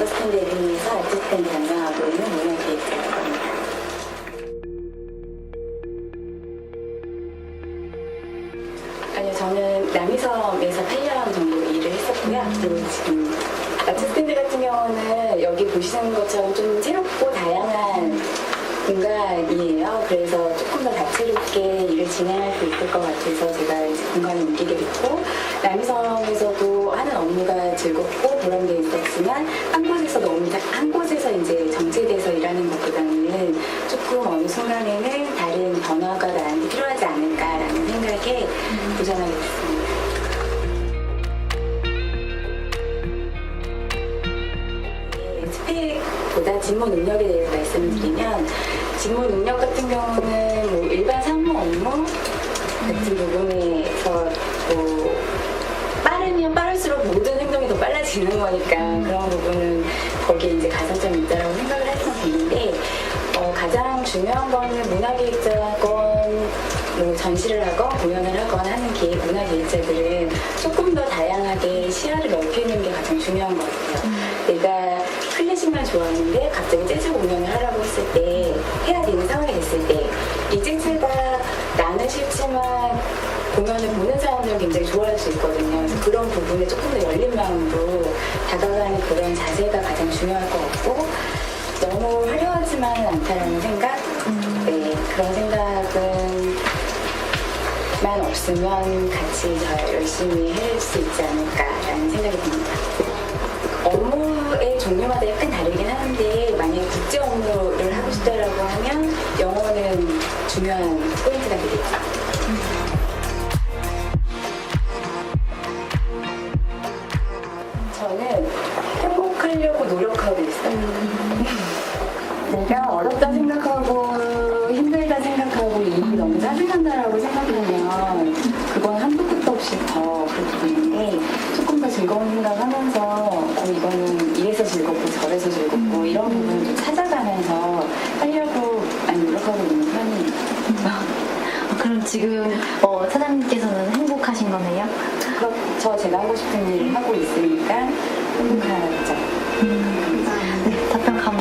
언더스탠드 에비뉴에서 아티스트를 담당하고 있는 문화기획자라고 합니다. 아니요, 저는 남이섬에서 8년 정도 일을 했었고요. 그리고 지금 아티스트들 같은 경우는 여기 보시는 것처럼 좀 새롭고 다양한 공간이에요. 그래서 조금 더 다채롭게 일을 진행할 수 있을 것 같아서 제가 이제 공간을 옮기게 됐고 남이섬에서도 하는 업무가 즐겁고 보람돼 있었지만 한 곳에서 너무 다- 한 곳에서 이제 정체돼서 일하는 것보다는 조금 어느 순간에는 다른 변화가 나한테 필요하지 않을까라는 생각에 도전하게 됐습니다. 네, 스펙보다 직무 능력에 대해서 말씀을 드리면 직무 능력 같은 경우는 뭐 일반 상무 업무 같은 부분에서 뭐 빠르면 빠를수록 모든 행동이 더 빨라지는 거니까 그런 부분은 거기에 이제 가산점이 있다고 생각을 해서 되는데 어, 가장 중요한 거는 문화기획자건 뭐 전시를 하건 공연을 하건 하는 기획 문화기획자들은 조금 더 다양하게 시야를 넓히는 게 가장 중요한 것 같아요. 내가 클래식만 좋아하는데 갑자기 재즈 공연을 공연을 보는 사람들은 굉장히 좋아할 수 있거든요. 그래서 그런 부분에 조금 더 열린 마음으로 다가가는 그런 자세가 가장 중요할 것 같고 너무 화려하지만은 않다라는 생각? 네, 그런 생각은 만 없으면 같이 더 열심히 할수 있지 않을까라는 생각이 듭니다. 업무의 종류마다 약간 다르긴 하는데 만약에 국제 업무를 하고 싶다라고 하면 영어는 중요한 포인트가 되겠죠. 그냥 어렵다 생각하고 힘들다 생각하고 일이 너무 짜증난다라고 생각하면 그건 한도 끝도 없이 더 그렇게 되는데 조금 더 즐거운 생각하면서 어, 이거는 이래서 즐겁고 저래서 즐겁고 이런 부분을 찾아가면서 하려고 많이 노력하고 있는 편이에요. 어, 그럼 지금 어, 사장님께서는 행복하신 거네요? 그럼 저 제가 하고 싶은 일 하고 있으니까 행복하죠. 음, 네, 답변 감사합니다.